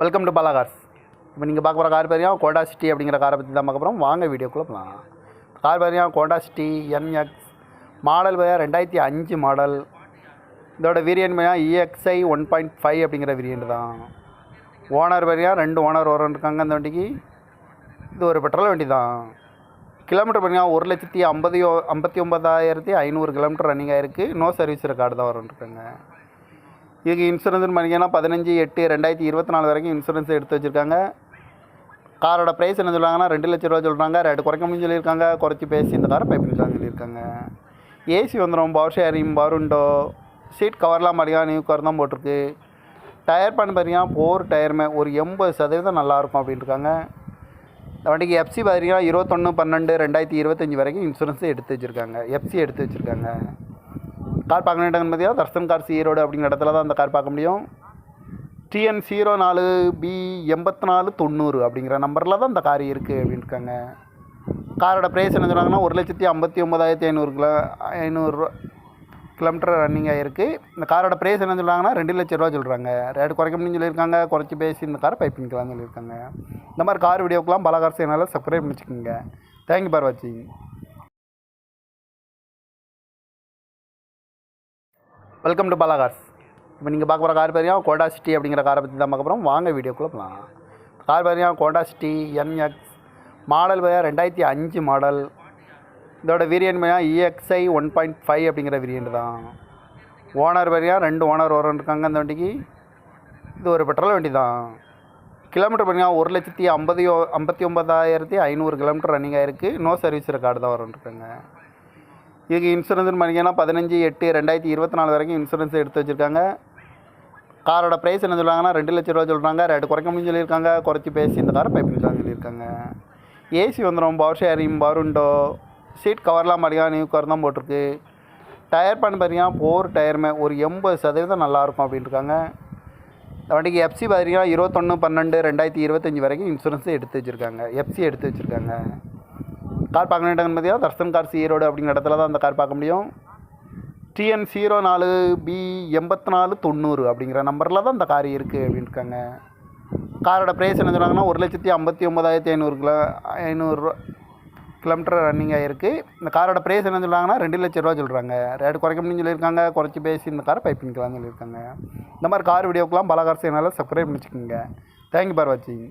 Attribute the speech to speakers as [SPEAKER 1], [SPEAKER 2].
[SPEAKER 1] Welcome to Bala cars இப்போ நீங்கள் பார்க்க போகிற கார் பேரியா கோண்டா சிட்டி அப்படிங்கிற காரை பற்றி தான் பார்க்க போகிறோம் வாங்க வீடியோக்குள்ளே போகலாம் கார் பேரியா கோண்டா சிட்டி என்எக்ஸ் மாடல் பேர் ரெண்டாயிரத்தி அஞ்சு மாடல் இதோட வேரியன்ட் பையா இஎக்ஸ்ஐ ஒன் பாயிண்ட் ஃபைவ் அப்படிங்கிற வேரியன்ட் தான். ஓனர் பேரியா ரெண்டு ஓனர் ஓரன் இருக்காங்க அந்த வண்டிக்கு. இது ஒரு பெட்ரோல் வண்டி தான். கிலோமீட்டர் பார்த்தீங்கன்னா ஒரு லட்சத்தி ஐம்பது ஐம்பத்தி ஒம்பதாயிரத்தி ஐநூறு கிலோமீட்டர் ரன்னிங் ஆகிருக்கு நோ சர்வீஸ் ரெக்கார்டு தான் வரும் இருக்காங்க. இதுக்கு இன்சூரன்ஸ்னு பண்ணிங்கன்னா பதினஞ்சு எட்டு ரெண்டாயிரத்தி இருபத்தி நாலு வரைக்கும் இன்சூரன்ஸ் எடுத்து வச்சுருக்காங்க. காரோட ப்ரைஸ் என்ன சொல்கிறாங்கன்னா ரெண்டு லட்ச ரூபா சொல்கிறாங்க ரேட்டு குறைக்க முடியும் சொல்லியிருக்காங்க. குறைச்சி பேசி இந்த காரை பை பண்ணிக்கலாம் சொல்லியிருக்காங்க. ஏசி வந்துடும் power steering power window seat கவர்லாம் பார்த்தீங்கன்னா நியூ கவர் தான் போட்டிருக்கு. டயர் பண்ண பார்த்தீங்கன்னா போர் டயருமே ஒரு எண்பது சதவீதம் நல்லாயிருக்கும் அப்படின்ட்டுருக்காங்க இந்த வண்டிக்கு எஃப்சி பார்த்தீங்கன்னா இருபத்தொன்று பன்னெண்டு ரெண்டாயிரத்தி இருபத்தஞ்சி வரைக்கும் இன்சூரன்ஸு எடுத்து வச்சுருக்காங்க. எஃப்சி எடுத்து வச்சுருக்காங்க. கார் பார்க்க வேண்டியது பார்த்தீங்கன்னா தர்சன் கார் ஈரோடு அப்படிங்கிற இடத்துல தான் அந்த கார் பார்க்க முடியும். டிஎன் ஜீரோ நாலு பி எண்பத்தி நாலு தொண்ணூறு அப்படிங்கிற நம்பரில் தான் இந்த கார் இருக்குது அப்படின்ட்டுருக்காங்க காரோட ப்ரைஸ் என்ன சொன்னாங்கன்னா ஒரு லட்சத்தி ஐம்பத்தி ஒம்பதாயிரத்தி ஐநூறு கிலோ ஐநூறுரூவா கிலோமீட்டர் ரன்னிங் ஆகிருக்கு இந்த காரோட ப்ரைஸ் என்ன சொல்கிறாங்கன்னா ரெண்டு லட்ச ரூபா சொல்கிறாங்க ரேட் குறைக்க முடியும்னு சொல்லியிருக்காங்க. குறைச்சி பேசி இந்த காரை பைப் பண்ணிக்கலாம்னு சொல்லியிருக்காங்க. இந்த மாதிரி கார் வீடியோக்கெலாம் பல கார் சேனலில் சப்ஸ்கிரைப் பண்ணி வச்சுக்கோங்க தேங்க்யூ பார் வாட்சிங் வெல்கம் டு பாலாகார்ஸ் இப்போ நீங்கள் பார்க்க போகிற கார் பேரியா கோண்டா சிட்டி அப்படிங்கிற காரை பற்றி தான் பார்க்க போகிறோம் வாங்க வீடியோக்குள்ளே போகலாம் கார் பேரியா கோண்டா சிட்டி என்எக்ஸ் மாடல் பேர் ரெண்டாயிரத்தி அஞ்சு மாடல் இதோட வேரியன்ட் பேரியா இஎக்ஸ்ஐ ஒன் பாயிண்ட் ஃபைவ் அப்படிங்கிற வேரியன்ட் தான். ஓனர் பேரியா ரெண்டு ஓனர் ஓரன் இருக்காங்க அந்த வண்டிக்கு. இது ஒரு பெட்ரோல் வண்டி தான். கிலோமீட்டர் பார்த்தீங்கன்னா ஒரு லட்சத்தி ஐம்பது ஐம்பத்தி ஒம்பதாயிரத்தி ஐநூறு கிலோமீட்டர் ரன்னிங் ஆகிருக்கு நோ சர்வீஸ் ரெக்கார்டு தான் வரும் இருக்காங்க. இதுக்கு இன்சூரன்ஸ்னு பார்த்தீங்கன்னா பதினஞ்சு எட்டு ரெண்டாயிரத்தி இருபத்தி நாலு வரைக்கும் இன்சூரன்ஸ் எடுத்து வச்சுருக்காங்க. காரோட ப்ரைஸ் என்ன சொல்கிறாங்கன்னா ரெண்டு லட்ச ரூபா சொல்கிறாங்க ரேட்டு குறைக்க முடியும் சொல்லியிருக்காங்க. குறைச்சி பேசி இந்த காரை பைப் சொல்லியிருக்காங்க. ஏசி வந்துடும் power steering power window seat கவர்லாம் பார்த்தீங்கன்னா நியூ கவர் தான் போட்டிருக்கு. டயர் பண்ண பார்த்தீங்கன்னா போர் டயருமே ஒரு எண்பது சதவீதம் நல்லாயிருக்கும் அப்படின்ட்டுருக்காங்க இந்த வண்டிக்கு எஃப்சி பார்த்தீங்கன்னா இருபத்தொன்று பன்னெண்டு ரெண்டாயிரத்தி இருபத்தஞ்சி வரைக்கும் இன்சூரன்ஸ் எடுத்து வச்சுருக்காங்க. எஃப்சி எடுத்து வச்சுருக்காங்க. கார் பார்க்க வேண்டியது பார்த்தீங்கன்னா தர்சன் சி ரோடு அப்படிங்கிற இடத்துல தான் அந்த கார் பார்க்க முடியும். டிஎன் ஜீரோ நாலு பி எண்பத்தி நாலு தொண்ணூறு அப்படிங்கிற நம்பரில் தான் இந்த கார் இருக்குது அப்படின்ட்டுருக்காங்க காரோட ப்ரைஸ் என்ன சொன்னாங்கன்னா ஒரு லட்சத்தி ஐம்பத்தி ஒம்பதாயிரத்தி ஐநூறு கிலோ ஐநூறுரூவா கிலோமீட்டர் ரன்னிங் ஆகிருக்கு இந்த காரோட ப்ரைஸ் என்ன சொல்கிறாங்கன்னா ரெண்டு லட்ச ரூபா சொல்கிறாங்க ரேட் குறைக்க முடியும்னு சொல்லியிருக்காங்க. குறைச்சி பேசி இந்த காரை பைப் பண்ணிக்கலாம்னு சொல்லியிருக்காங்க. இந்த மாதிரி கார் வீடியோக்கெலாம் பல கார் சேனலில் சப்ஸ்கிரைப் பண்ணிச்சுக்கோங்க. தேங்க்யூ பார் வாட்சிங்